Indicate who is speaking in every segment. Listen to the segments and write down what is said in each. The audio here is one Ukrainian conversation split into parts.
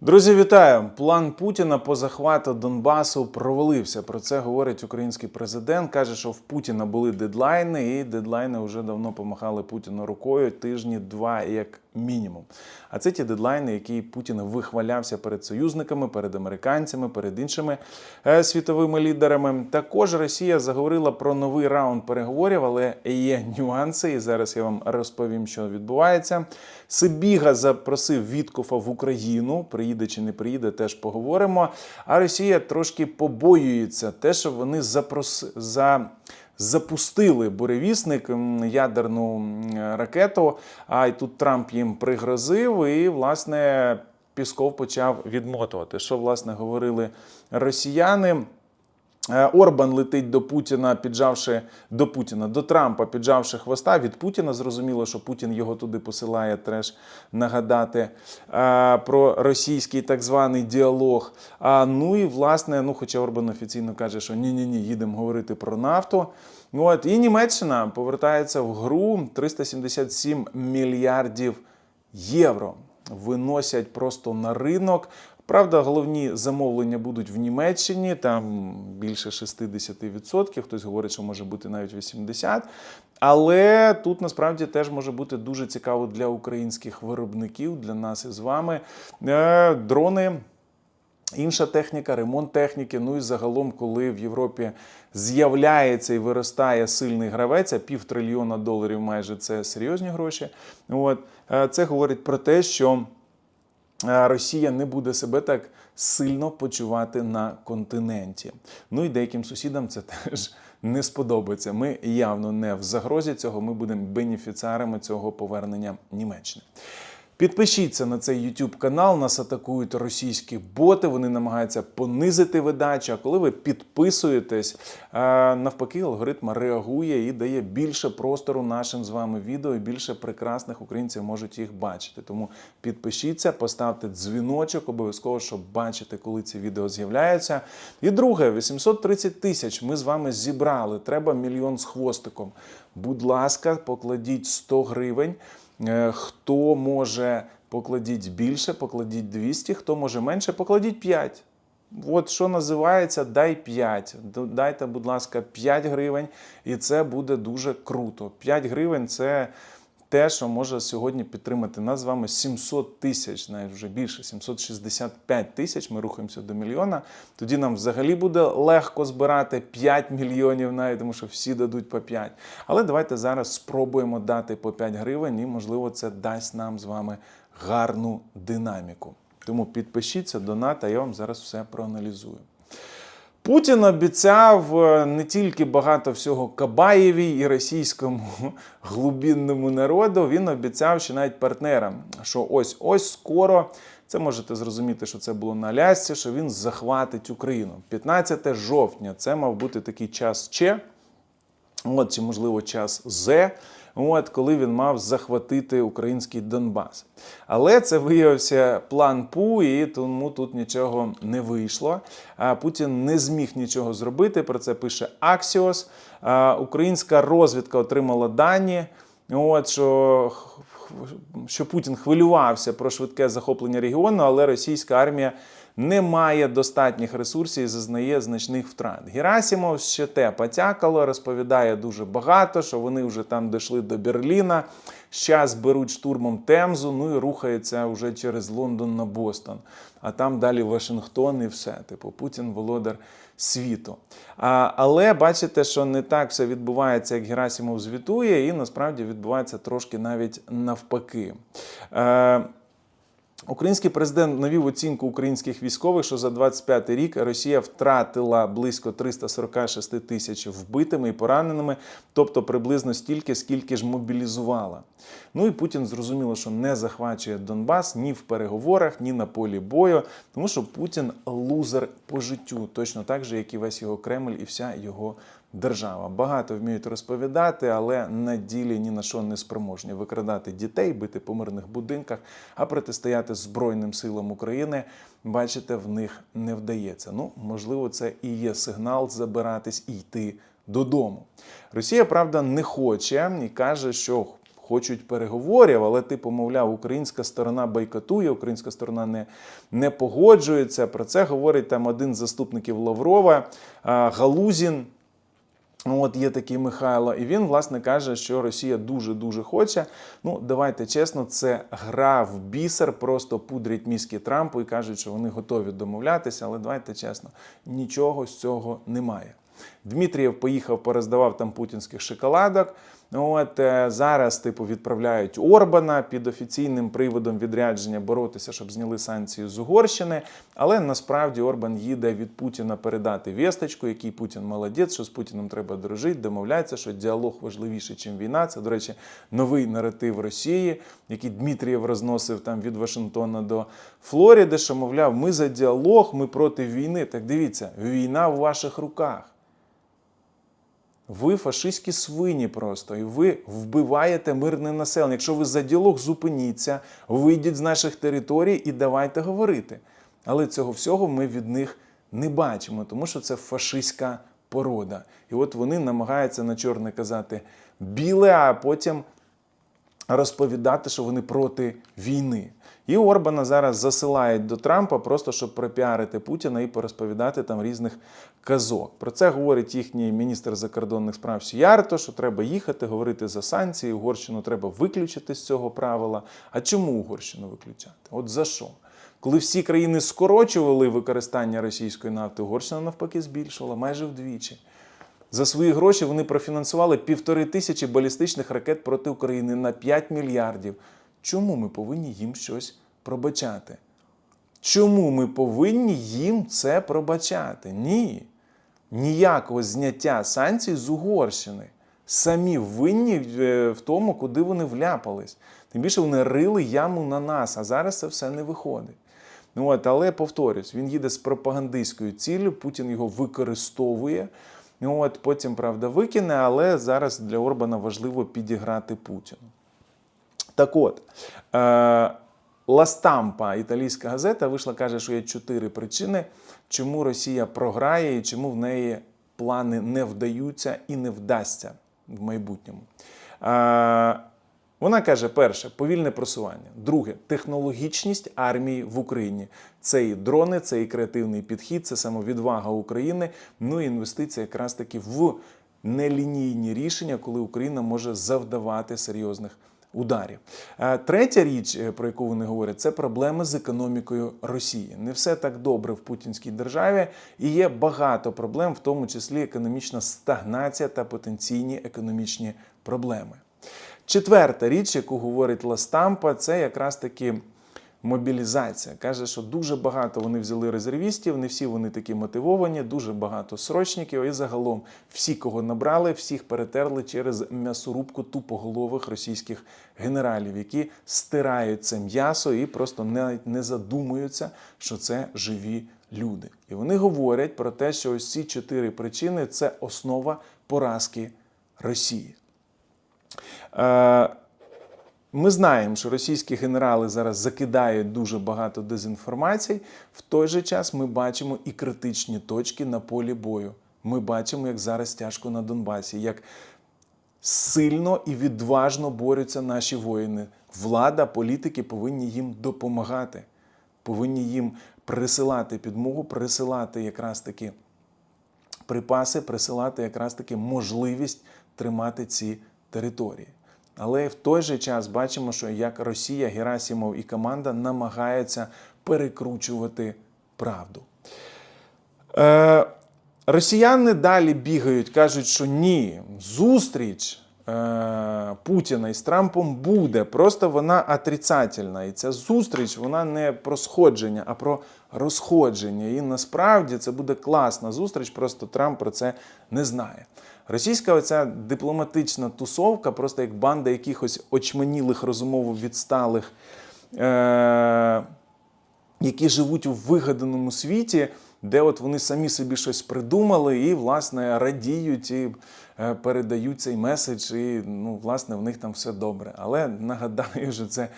Speaker 1: Друзі, вітаю! План Путіна по захвату Донбасу провалився. Про це говорить український президент. каже, що в Путіна були дедлайни, і дедлайни вже давно помахали Путіну рукою тижні два як мінімум. А це ті дедлайни, які Путін вихвалявся перед союзниками, перед американцями, перед іншими е, світовими лідерами. Також Росія заговорила про новий раунд переговорів, але є нюанси, і зараз я вам розповім, що відбувається. Сибіга запросив Віткофа в Україну. Приїде чи не приїде, теж поговоримо. А Росія трошки побоюється те, що вони запрос... за. Запустили буревісник ядерну ракету. А й тут Трамп їм пригрозив, і власне Пісков почав відмотувати. Що власне говорили росіяни? Е, Орбан летить до Путіна, піджавши до Путіна, до Трампа, піджавши хвоста. Від Путіна зрозуміло, що Путін його туди посилає. Треш нагадати е, про російський так званий діалог. А ну і власне, ну хоча Орбан офіційно каже, що ні, ні, ні, їдемо говорити про нафту. От і Німеччина повертається в гру 377 мільярдів євро. Виносять просто на ринок. Правда, головні замовлення будуть в Німеччині, там більше 60%, хтось говорить, що може бути навіть 80%. Але тут насправді теж може бути дуже цікаво для українських виробників, для нас із вами. Е, Дрони. Інша техніка, ремонт техніки. Ну і загалом, коли в Європі з'являється і виростає сильний гравець, а пів трильйона доларів майже це серйозні гроші. От е, це говорить про те, що Росія не буде себе так сильно почувати на континенті. Ну і деяким сусідам це теж не сподобається. Ми явно не в загрозі цього. Ми будемо бенефіціарами цього повернення Німеччини. Підпишіться на цей YouTube канал. Нас атакують російські боти. Вони намагаються понизити видачу. А коли ви підписуєтесь, е, навпаки, алгоритм реагує і дає більше простору нашим з вами відео. і Більше прекрасних українців можуть їх бачити. Тому підпишіться, поставте дзвіночок, обов'язково, щоб бачити, коли ці відео з'являються. І друге, 830 тисяч. Ми з вами зібрали. Треба мільйон з хвостиком. Будь ласка, покладіть 100 гривень. Е, Хто може покладіть більше, покладіть 200, хто може менше, покладіть 5. От що називається, дай 5. Дайте, будь ласка, 5 гривень, і це буде дуже круто. 5 гривень це те, що може сьогодні підтримати нас з вами 700 тисяч, навіть вже більше, 765 тисяч. Ми рухаємося до мільйона. Тоді нам взагалі буде легко збирати 5 мільйонів, навіть тому що всі дадуть по 5. Але давайте зараз спробуємо дати по 5 гривень, і можливо це дасть нам з вами гарну динаміку. Тому підпишіться, донат, а я вам зараз все проаналізую. Путін обіцяв е, не тільки багато всього Кабаєві і російському глубинному народу, він обіцяв ще навіть партнерам, що ось ось скоро. Це можете зрозуміти, що це було на Алясці, що він захватить Україну. 15 жовтня це мав бути такий час Че, от, чи можливо час З. От коли він мав захватити український Донбас. Але це виявився план ПУ, і тому тут нічого не вийшло. Путін не зміг нічого зробити. Про це пише Аксіос. Українська розвідка отримала дані. От що, що Путін хвилювався про швидке захоплення регіону, але російська армія не має достатніх ресурсів і зазнає значних втрат. Герасимов ще те потякало, розповідає дуже багато, що вони вже там дійшли до Берліна. Зараз беруть штурмом Темзу, ну і рухаються вже через Лондон на Бостон. А там далі Вашингтон і все. Типу, Путін володар світу. А, але бачите, що не так все відбувається, як Герасимов звітує, і насправді відбувається трошки навіть навпаки. Е, Український президент навів оцінку українських військових, що за 25 рік Росія втратила близько 346 тисяч вбитими і пораненими, тобто приблизно стільки, скільки ж мобілізувала. Ну і Путін зрозуміло, що не захвачує Донбас ні в переговорах, ні на полі бою, тому що Путін лузер по життю, точно так же, як і весь його Кремль і вся його держава. Багато вміють розповідати, але на ділі ні на що не спроможні викрадати дітей, бити по мирних будинках, а протистояти Збройним силам України. Бачите, в них не вдається. Ну, можливо, це і є сигнал забиратись і йти додому. Росія, правда, не хоче і каже, що хочуть переговорів, але типу, мовляв, українська сторона бойкотує, українська сторона не, не погоджується. Про це говорить там один з заступників Лаврова Галузін. Ну, От є такий Михайло, і він власне каже, що Росія дуже дуже хоче. Ну давайте чесно, це гра в бісер, просто пудрять мізки Трампу і кажуть, що вони готові домовлятися. Але давайте чесно, нічого з цього немає. Дмитрієв поїхав, пороздавав там путінських шоколадок. От е, зараз, типу, відправляють Орбана під офіційним приводом відрядження боротися, щоб зняли санкції з Угорщини. Але насправді Орбан їде від Путіна передати вісточку, який Путін молодець, що з Путіним треба дружити, домовляється, що діалог важливіший, ніж війна. Це, до речі, новий наратив Росії, який Дмитрієв розносив там від Вашингтона до Флоріди, що мовляв, ми за діалог, ми проти війни. Так дивіться, війна в ваших руках. Ви фашистські свині просто, і ви вбиваєте мирне населення. Якщо ви за діалог зупиніться, вийдіть з наших територій і давайте говорити. Але цього всього ми від них не бачимо, тому що це фашистська порода. І от вони намагаються на чорне казати біле, а потім розповідати, що вони проти війни. І Орбана зараз засилають до Трампа, просто щоб пропіарити Путіна і порозповідати там різних казок. Про це говорить їхній міністр закордонних справ Сіярто, що треба їхати, говорити за санкції. Угорщину треба виключити з цього правила. А чому Угорщину виключати? От за що? Коли всі країни скорочували використання російської нафти, Угорщина навпаки збільшувала майже вдвічі. За свої гроші вони профінансували півтори тисячі балістичних ракет проти України на 5 мільярдів. Чому ми повинні їм щось пробачати? Чому ми повинні їм це пробачати? Ні. Ніякого зняття санкцій з Угорщини. Самі винні е, в тому, куди вони вляпались. Тим більше вони рили яму на нас, а зараз це все не виходить. Ну от, але повторюсь, він їде з пропагандистською ціллю, Путін його використовує. Ну от потім, правда, викине, але зараз для Орбана важливо підіграти Путіну. Так от, е, Ла Стампа, італійська газета, вийшла, каже, що є чотири причини, чому Росія програє і чому в неї плани не вдаються і не вдасться в майбутньому. Вона каже: перше повільне просування. Друге технологічність армії в Україні. Це і дрони, це і креативний підхід, це самовідвага України. Ну і інвестиція якраз таки в нелінійні рішення, коли Україна може завдавати серйозних ударів. Е, Третя річ, е, про яку вони говорять, це проблеми з економікою Росії. Не все так добре в путінській державі, і є багато проблем, в тому числі економічна стагнація та потенційні економічні проблеми. Четверта річ, яку говорить Ластампа, це якраз таки мобілізація. Каже, що дуже багато вони взяли резервістів, не всі вони такі мотивовані, дуже багато срочників. І загалом всі, кого набрали, всіх перетерли через м'ясорубку тупоголових російських генералів, які стирають це м'ясо і просто навіть не задумуються, що це живі люди. І вони говорять про те, що ось ці чотири причини це основа поразки Росії. Е, Ми знаємо, що російські генерали зараз закидають дуже багато дезінформації. В той же час ми бачимо і критичні точки на полі бою. Ми бачимо, як зараз тяжко на Донбасі, як сильно і відважно борються наші воїни. Влада, політики повинні їм допомагати, повинні їм присилати підмогу, присилати якраз таки припаси, присилати якраз таки можливість тримати ці території. Але в той же час бачимо, що як Росія, Герасімов і команда намагаються перекручувати правду. Е, росіяни далі бігають, кажуть, що ні, зустріч е, Путіна із Трампом буде, просто вона отрицательна. І ця зустріч вона не про сходження, а про розходження. І насправді це буде класна зустріч, просто Трамп про це не знає. Російська оця дипломатична тусовка, просто як банда якихось очманілих розумово відсталих, е- які живуть у вигаданому світі, де от вони самі собі щось придумали і, власне, радіють і е, передають цей меседж, і ну, власне, в них там все добре. Але нагадаю, що це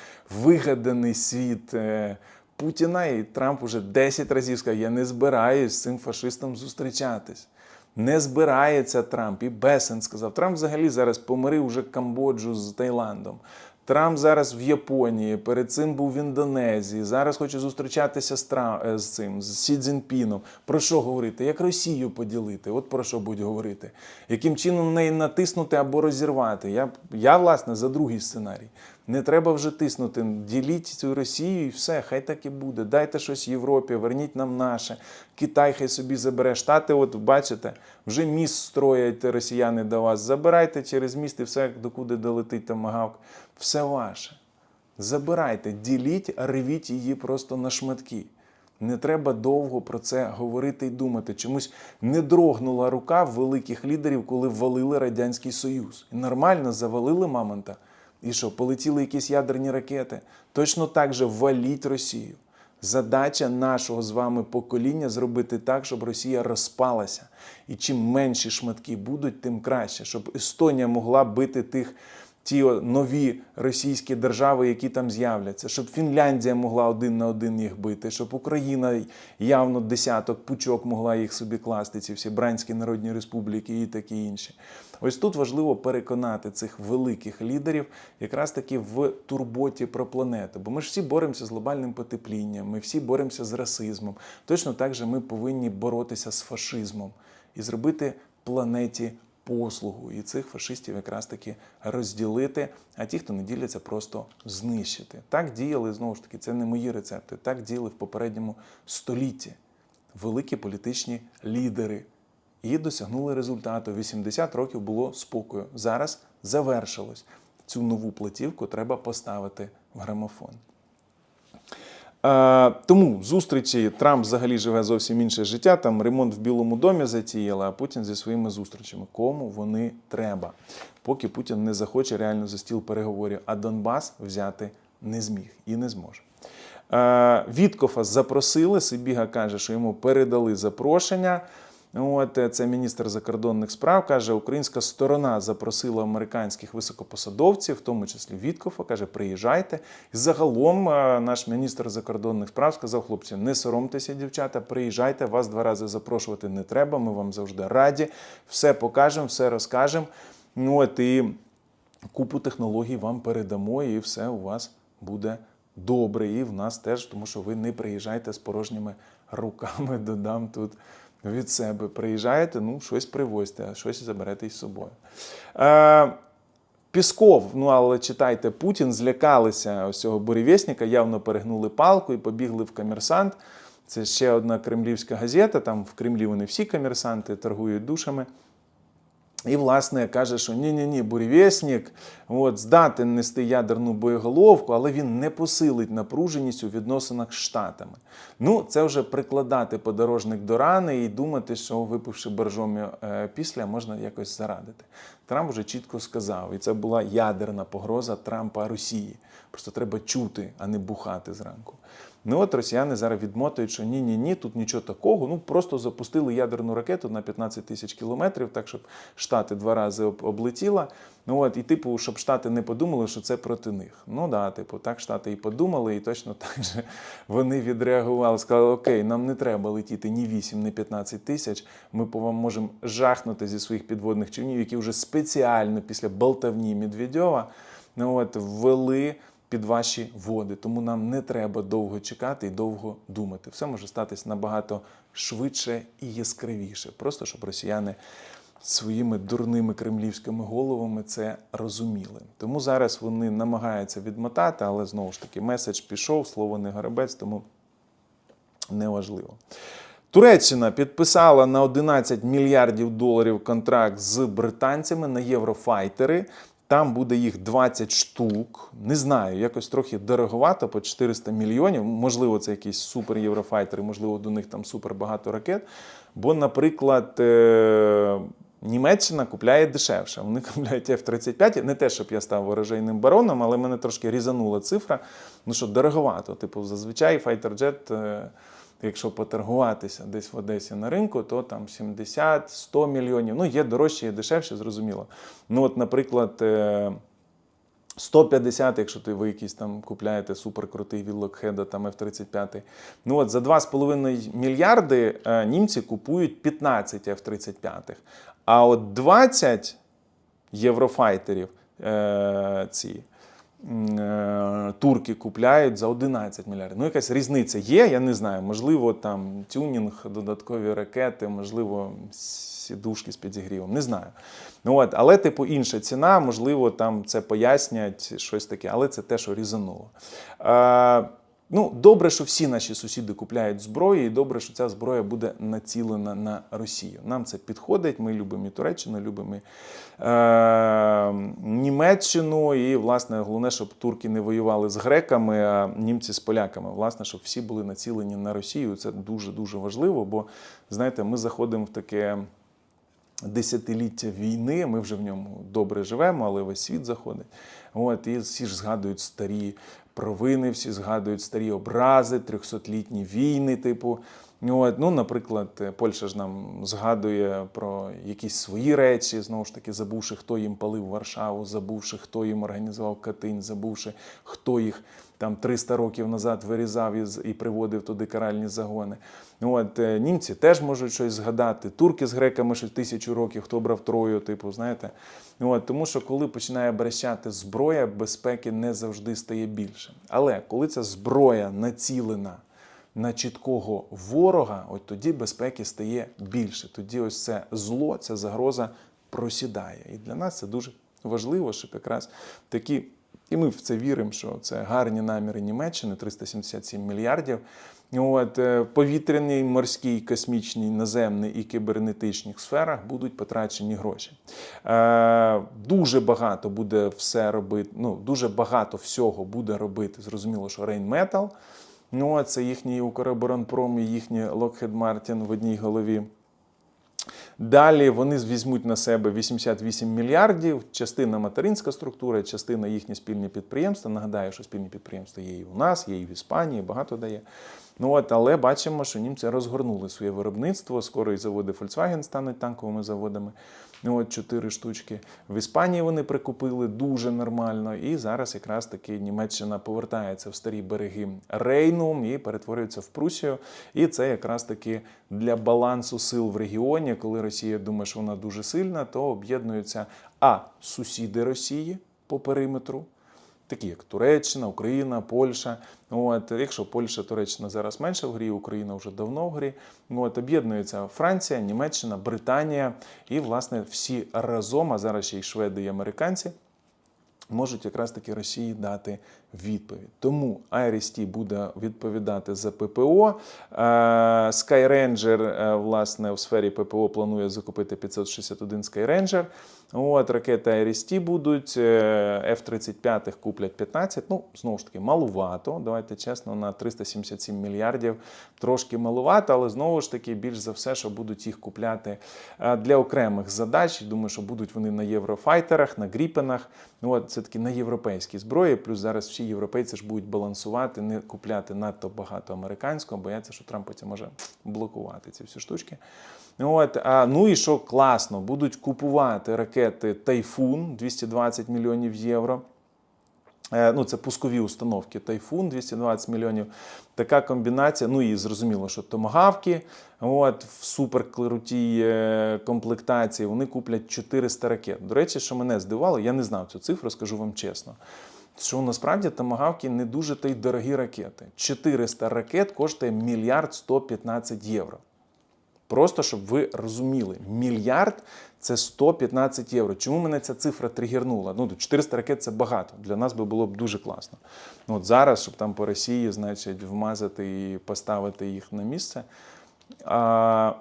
Speaker 1: вигаданий світ. е, Путіна і Трамп уже 10 разів сказав, я не збираюсь з цим фашистом зустрічатись. Не збирається Трамп і Бесен сказав. Трамп взагалі зараз помирив вже Камбоджу з Таїландом. Трамп зараз в Японії, перед цим був в Індонезії. Зараз хоче зустрічатися з, Тра... е, з цим з Сі Цзіньпіном. Про що говорити? Як Росію поділити? От про що будуть говорити? Яким чином неї натиснути або розірвати? Я, я власне за другий сценарій. Не треба вже тиснути. Діліть цю Росію і все, хай так і буде. Дайте щось Європі, верніть нам наше. Китай хай собі забере. Штати, от бачите, вже міст строять росіяни до вас. Забирайте через міст і все, докуди долетить тамагавк. Все ваше. Забирайте, діліть, ревіть її просто на шматки. Не треба довго про це говорити і думати. Чомусь не дрогнула рука великих лідерів, коли ввалили Радянський Союз. І нормально завалили Мамонта. І що, полетіли якісь ядерні ракети? Точно так же валіть Росію. Задача нашого з вами покоління зробити так, щоб Росія розпалася. І чим менші шматки будуть, тим краще, щоб Естонія могла бити тих ті нові російські держави, які там з'являться, щоб Фінляндія могла один на один їх бити, щоб Україна явно десяток пучок могла їх собі класти, ці всі бранські народні республіки і такі інші. Ось тут важливо переконати цих великих лідерів якраз таки в турботі про планету. Бо ми ж всі боремося з глобальним потеплінням, ми всі боремося з расизмом. Точно так же ми повинні боротися з фашизмом і зробити планеті послугу. І цих фашистів якраз таки розділити, а ті, хто не діляться, просто знищити. Так діяли знову ж таки, це не мої рецепти. Так діяли в попередньому столітті великі політичні лідери і досягнули результату. 80 років було спокою. Зараз завершилось. Цю нову платівку треба поставити в грамофон. Е, тому зустрічі Трамп взагалі живе зовсім інше життя. Там ремонт в Білому домі затіяли, а Путін зі своїми зустрічами. Кому вони треба? Поки Путін не захоче реально за стіл переговорів, а Донбас взяти не зміг і не зможе. Е, Віткофа запросили. Сибіга каже, що йому передали запрошення. От е, це міністр закордонних справ каже, українська сторона запросила американських високопосадовців, в тому числі Віткофа, каже, приїжджайте. І загалом е, наш міністр закордонних справ сказав, хлопці, не соромтеся, дівчата, приїжджайте, вас два рази запрошувати не треба. Ми вам завжди раді. Все покажемо, все розкажемо. От і купу технологій вам передамо, і все у вас буде добре. І в нас теж, тому що ви не приїжджаєте з порожніми руками, додам тут від себе. Приїжджаєте, ну, щось привозьте, а щось заберете із собою. Е, Пісков, ну але читайте, Путін злякалися ось цього бурєвєсника, явно перегнули палку і побігли в комерсант. Це ще одна кремлівська газета. Там в Кремлі вони всі комерсанти торгують душами. І, власне, каже, що ні-ні-ні, бурєвєснік от, здатен нести ядерну боєголовку, але він не посилить напруженість у відносинах з Штатами. Ну, це вже прикладати подорожник до рани і думати, що випивши боржомі е, після, можна якось зарадити. Трамп вже чітко сказав, і це була ядерна погроза Трампа Росії. Просто треба чути, а не бухати зранку. Ну от росіяни зараз відмотують, що ні, ні, ні, тут нічого такого. Ну просто запустили ядерну ракету на 15 тисяч кілометрів, так щоб Штати два рази облетіла. Ну от і типу, щоб Штати не подумали, що це проти них. Ну да, типу, так Штати і подумали, і точно так же вони відреагували. Сказали, окей, нам не треба летіти ні 8, ні 15 тисяч. Ми по вам можемо жахнути зі своїх підводних човнів, які вже спеціально після болтавні Медведєва ну, от, ввели під ваші води. Тому нам не треба довго чекати і довго думати. Все може статись набагато швидше і яскравіше. Просто щоб росіяни своїми дурними кремлівськими головами це розуміли. Тому зараз вони намагаються відмотати, але знову ж таки меседж пішов, слово не горобець, тому неважливо. Туреччина підписала на 11 мільярдів доларів контракт з британцями на єврофайтери. Там буде їх 20 штук. Не знаю, якось трохи дороговато по 400 мільйонів. Можливо, це якісь супер єврофайтери, можливо, до них там супер багато ракет. Бо, наприклад, е, Німеччина купляє дешевше. Вони купляють F-35. Не те, щоб я став ворожейним бароном, але мене трошки різанула цифра. Ну що, дороговато. Типу, зазвичай файтерджет. Е, Якщо поторгуватися десь в Одесі на ринку, то там 70-100 мільйонів. Ну, є дорожче, є дешевше, зрозуміло. Ну, от, наприклад, е, 150, якщо ти ви якийсь там купляєте суперкрутий від Lockheed, там F-35. Ну от за 2,5 мільярди е, німці купують 15 F-35. А от 20 єврофайтерів е, ці е, турки купляють за 11 мільярдів. Ну, якась різниця є, я не знаю. Можливо, там тюнінг, додаткові ракети, можливо, сідушки з підігрівом, не знаю. Ну, от, але, типу, інша ціна, можливо, там це пояснять щось таке, але це те, що різануло. Ну, добре, що всі наші сусіди купляють зброю, і добре, що ця зброя буде націлена на Росію. Нам це підходить. Ми любимо і Туреччину, любимо і, е, Німеччину. І, власне, головне, щоб турки не воювали з греками, а німці з поляками. Власне, щоб всі були націлені на Росію. Це дуже дуже важливо, бо знаєте, ми заходимо в таке. Десятиліття війни, ми вже в ньому добре живемо, але весь світ заходить. От, і всі ж згадують старі провини, всі згадують старі образи, 300-літні війни, типу. От, ну, наприклад, Польща ж нам згадує про якісь свої речі, знову ж таки, забувши, хто їм палив Варшаву, забувши, хто їм організував Катинь, забувши, хто їх там 300 років назад вирізав із, і приводив туди каральні загони. От, е, німці теж можуть щось згадати, турки з греками ще тисячу років, хто брав трою, типу, знаєте. От, тому що коли починає брещати зброя, безпеки не завжди стає більше. Але коли ця зброя націлена на чіткого ворога, от тоді безпеки стає більше. Тоді ось це зло, ця загроза просідає. І для нас це дуже важливо, щоб якраз такі. І ми в це віримо, що це гарні наміри Німеччини, 377 мільярдів. От, е, повітряній, морській, космічній, наземній і кібернетичних сферах будуть потрачені гроші. Е, дуже багато буде все робити, ну, дуже багато всього буде робити. Зрозуміло, що Rheinmetall, ну, це їхній Укроборонпром і їхній Lockheed Martin в одній голові. Далі вони візьмуть на себе 88 мільярдів. Частина материнська структура, частина їхні спільні підприємства. Нагадаю, що спільні підприємства є і у нас, є і в Іспанії, багато дає. Ну от, але бачимо, що німці розгорнули своє виробництво. Скоро і заводи Volkswagen стануть танковими заводами. Ну, от чотири штучки. В Іспанії вони прикупили дуже нормально. І зараз якраз таки Німеччина повертається в старі береги Рейну і перетворюється в Прусію. І це якраз таки для балансу сил в регіоні, коли Росія думає, що вона дуже сильна, то об'єднуються а сусіди Росії по периметру такі як Туреччина, Україна, Польща. От, Якщо Польща, Туреччина зараз менше в грі, Україна вже давно в грі. От, Об'єднуються Франція, Німеччина, Британія і, власне, всі разом, а зараз ще й шведи і американці. Можуть якраз таки Росії дати відповідь. Тому IRST буде відповідати за ППО. Е, Skyranger, е, власне, в сфері ППО планує закупити 561 Skyranger. От, ракети IRST будуть, е, F-35 куплять 15. Ну, знову ж таки, малувато. Давайте чесно, на 377 мільярдів трошки малувато, але знову ж таки, більш за все, що будуть їх купляти е, для окремих задач. Думаю, що будуть вони на єврофайтерах, на гріпенах. От, це таки на європейській зброї. Плюс зараз всі європейці ж будуть балансувати, не купляти надто багато американського, бояться, що Трамп потім може блокувати ці всі штучки. От, а, ну і що класно, будуть купувати ракети Тайфун 220 мільйонів євро. Е, Ну, це пускові установки Тайфун 220 мільйонів. Така комбінація. Ну і зрозуміло, що томагавки. От в суперклерутій е, комплектації вони куплять 400 ракет. До речі, що мене здивувало, я не знав цю цифру, скажу вам чесно. Що насправді томагавки не дуже та й дорогі ракети. 400 ракет коштує мільярд 115 євро. Просто щоб ви розуміли, мільярд це 115 євро. Чому мене ця цифра тригернула? Ну, 400 ракет це багато. Для нас би було б дуже класно. Ну, от зараз, щоб там по Росії, значить, вмазати і поставити їх на місце. А,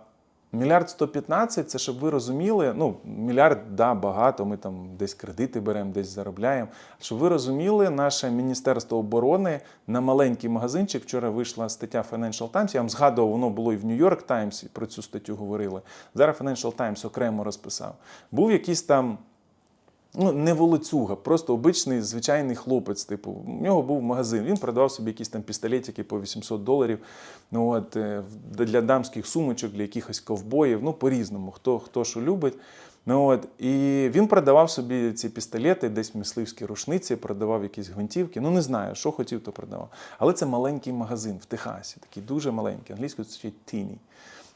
Speaker 1: Мільярд 115 це щоб ви розуміли. Ну, мільярд, да, багато. Ми там десь кредити беремо, десь заробляємо. Щоб ви розуміли, наше Міністерство оборони на маленький магазинчик. Вчора вийшла стаття Financial Times. Я вам згадував, воно було і в Times, і про цю статтю говорили. Зараз Financial Times окремо розписав. Був якийсь там. Ну, не волоцюга, просто обичний звичайний хлопець. Типу, у нього був магазин. Він продавав собі якісь там пістолетики по 800 доларів. Ну от е, для дамських сумочок, для якихось ковбоїв. Ну, по-різному, хто хто що любить. Ну, от, і він продавав собі ці пістолети, десь мисливські рушниці, продавав якісь гвинтівки. Ну, не знаю, що хотів, то продавав. Але це маленький магазин в Техасі, такий дуже маленький. Англійською це ще тіні.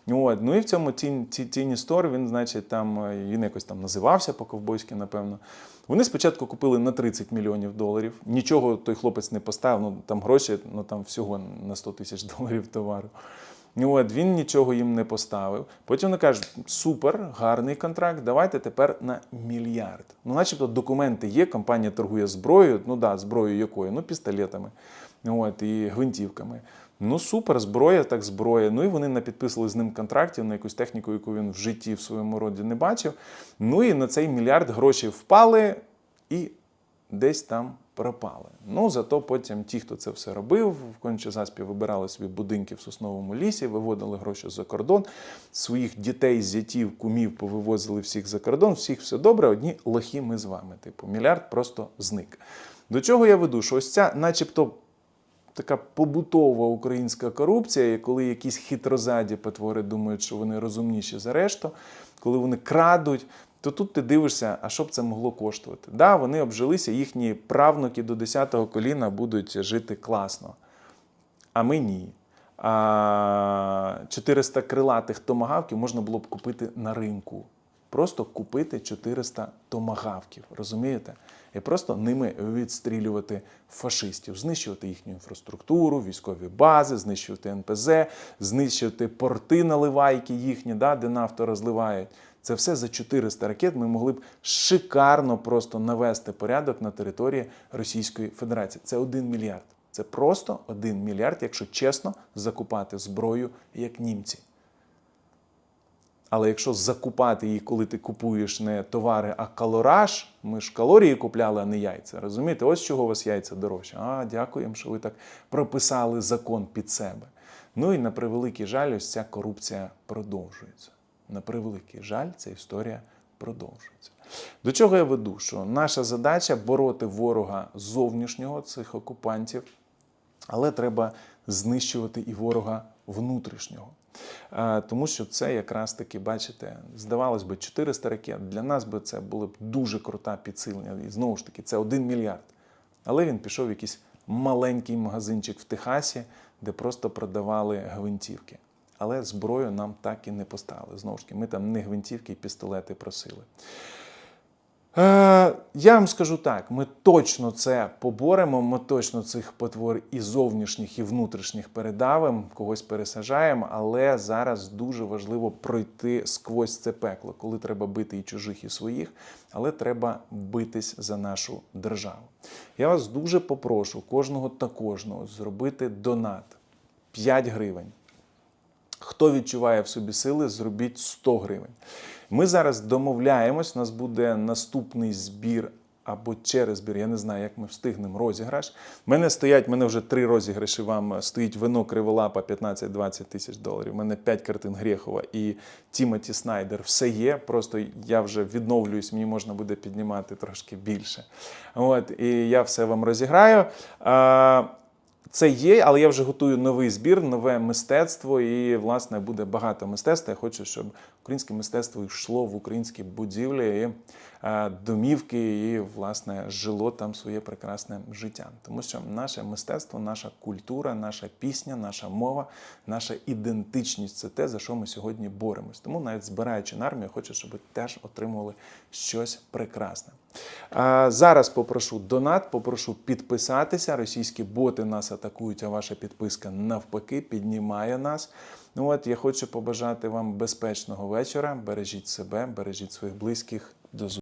Speaker 1: От. Ну і в цьому тін, тіні стор він, значить, там е, він якось там називався по-ковбойськи, напевно. Вони спочатку купили на 30 мільйонів доларів. Нічого той хлопець не поставив, ну там гроші, ну там всього на 100 тисяч доларів товару. Ну, От, він нічого їм не поставив. Потім вони кажуть: супер, гарний контракт, давайте тепер на мільярд. Ну, начебто документи є, компанія торгує зброєю, ну да, зброєю якою? Ну, пістолетами от, і гвинтівками. Ну, супер, зброя, так зброя. Ну і вони напідписували з ним контрактів на якусь техніку, яку він в житті в своєму роді не бачив. Ну і на цей мільярд гроші впали і десь там пропали. Ну, зато потім ті, хто це все робив, в конче заспі вибирали собі будинки в сосновому лісі, виводили гроші за кордон, своїх дітей, зятів, кумів повивозили всіх за кордон, всіх все добре, одні лохи ми з вами. Типу, мільярд просто зник. До чого я веду? Що ось ця, начебто, така побутова українська корупція, і коли якісь хитрозаді потвори думають, що вони розумніші за решту, коли вони крадуть, то тут ти дивишся, а що б це могло коштувати. Да, вони обжилися, їхні правнуки до 10-го коліна будуть жити класно. А ми ні. А 400 крилатих томагавків можна було б купити на ринку. Просто купити 400 томагавків, розумієте? І просто ними відстрілювати фашистів, знищувати їхню інфраструктуру, військові бази, знищувати НПЗ, знищувати порти наливайки їхні, да, де нафту розливають. Це все за 400 ракет ми могли б шикарно просто навести порядок на території Російської Федерації. Це 1 мільярд. Це просто 1 мільярд, якщо чесно закупати зброю як німці. Але якщо закупати її, коли ти купуєш не товари, а калораж, ми ж калорії купляли, а не яйця. Розумієте? Ось чого у вас яйця дорожче. А, дякуємо, що ви так прописали закон під себе. Ну і на превеликий жаль, ось ця корупція продовжується. На превеликий жаль, ця історія продовжується. До чого я веду? Що наша задача бороти ворога зовнішнього цих окупантів, але треба знищувати і ворога внутрішнього. Е, Тому що це якраз таки, бачите, здавалось би, 400 ракет. Для нас би це було б дуже крута підсилення. І знову ж таки, це 1 мільярд. Але він пішов в якийсь маленький магазинчик в Техасі, де просто продавали гвинтівки. Але зброю нам так і не поставили. Знову ж таки, ми там не гвинтівки і пістолети просили. Е, я вам скажу так: ми точно це поборемо, ми точно цих потвор і зовнішніх, і внутрішніх передавимо, когось пересажаємо, але зараз дуже важливо пройти сквозь це пекло, коли треба бити і чужих, і своїх, але треба битись за нашу державу. Я вас дуже попрошу кожного та кожного зробити донат 5 гривень. Хто відчуває в собі сили, зробіть 100 гривень. Ми зараз домовляємось, у нас буде наступний збір або через збір. Я не знаю, як ми встигнемо розіграш. У мене стоять, в мене вже три розіграші вам стоїть вино Криволапа 15-20 тисяч доларів. У мене 5 картин Грєхова і Тімоті Снайдер. Все є. Просто я вже відновлююсь, мені можна буде піднімати трошки більше. От, і я все вам розіграю. Це є, але я вже готую новий збір, нове мистецтво, і власне буде багато мистецтва. Я хочу, щоб українське мистецтво йшло в українські будівлі і домівки, і власне жило там своє прекрасне життя. Тому що наше мистецтво, наша культура, наша пісня, наша мова, наша ідентичність це те, за що ми сьогодні боремось. Тому навіть збираючи на армію, хочу, щоб теж отримували щось прекрасне. А Зараз попрошу донат, попрошу підписатися. Російські боти нас атакують, а ваша підписка навпаки піднімає нас. Ну от я хочу побажати вам безпечного вечора. Бережіть себе, бережіть своїх близьких. До.